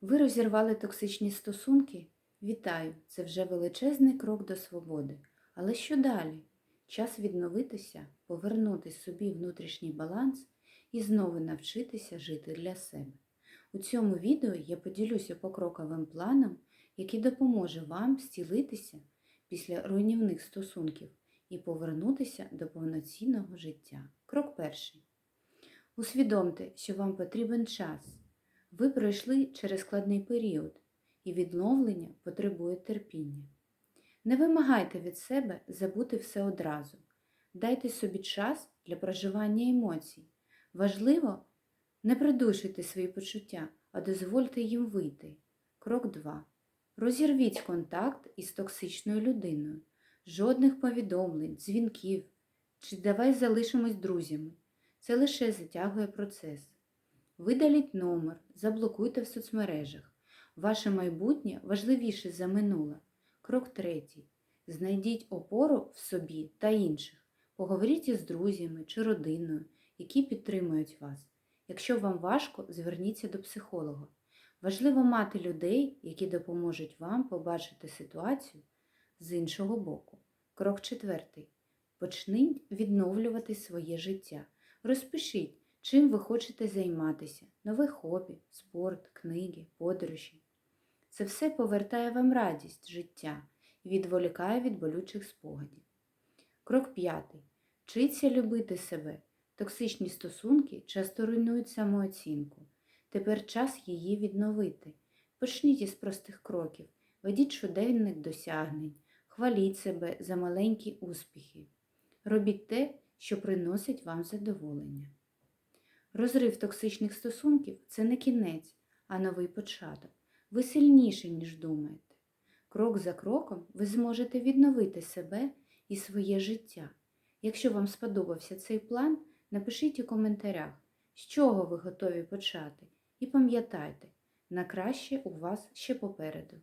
Ви розірвали токсичні стосунки? Вітаю! Це вже величезний крок до свободи. Але що далі? Час відновитися, повернути собі внутрішній баланс і знову навчитися жити для себе. У цьому відео я поділюся покроковим планом, який допоможе вам зцілитися після руйнівних стосунків і повернутися до повноцінного життя. Крок перший. Усвідомте, що вам потрібен час. Ви пройшли через складний період, і відновлення потребує терпіння. Не вимагайте від себе забути все одразу. Дайте собі час для проживання емоцій. Важливо не придушуйте свої почуття, а дозвольте їм вийти. Крок 2. Розірвіть контакт із токсичною людиною. Жодних повідомлень, дзвінків чи давай залишимось друзями. Це лише затягує процес. Видаліть номер, заблокуйте в соцмережах. Ваше майбутнє важливіше за минуле. Крок третій. Знайдіть опору в собі та інших. Поговоріть із друзями чи родиною, які підтримують вас. Якщо вам важко, зверніться до психолога. Важливо мати людей, які допоможуть вам побачити ситуацію з іншого боку. Крок четвертий. Почніть відновлювати своє життя. Розпишіть, чим ви хочете займатися, нове хобі, спорт, книги, подорожі. Це все повертає вам радість життя і відволікає від болючих спогадів. Крок п'ятий. Вчіться любити себе. Токсичні стосунки часто руйнують самооцінку. Тепер час її відновити. Почніть із простих кроків, ведіть щоденник досягнень, хваліть себе за маленькі успіхи. Робіть те, що приносить вам задоволення. Розрив токсичних стосунків це не кінець, а новий початок. Ви сильніші, ніж думаєте. Крок за кроком ви зможете відновити себе і своє життя. Якщо вам сподобався цей план, напишіть у коментарях, з чого ви готові почати, і пам'ятайте, на краще у вас ще попереду.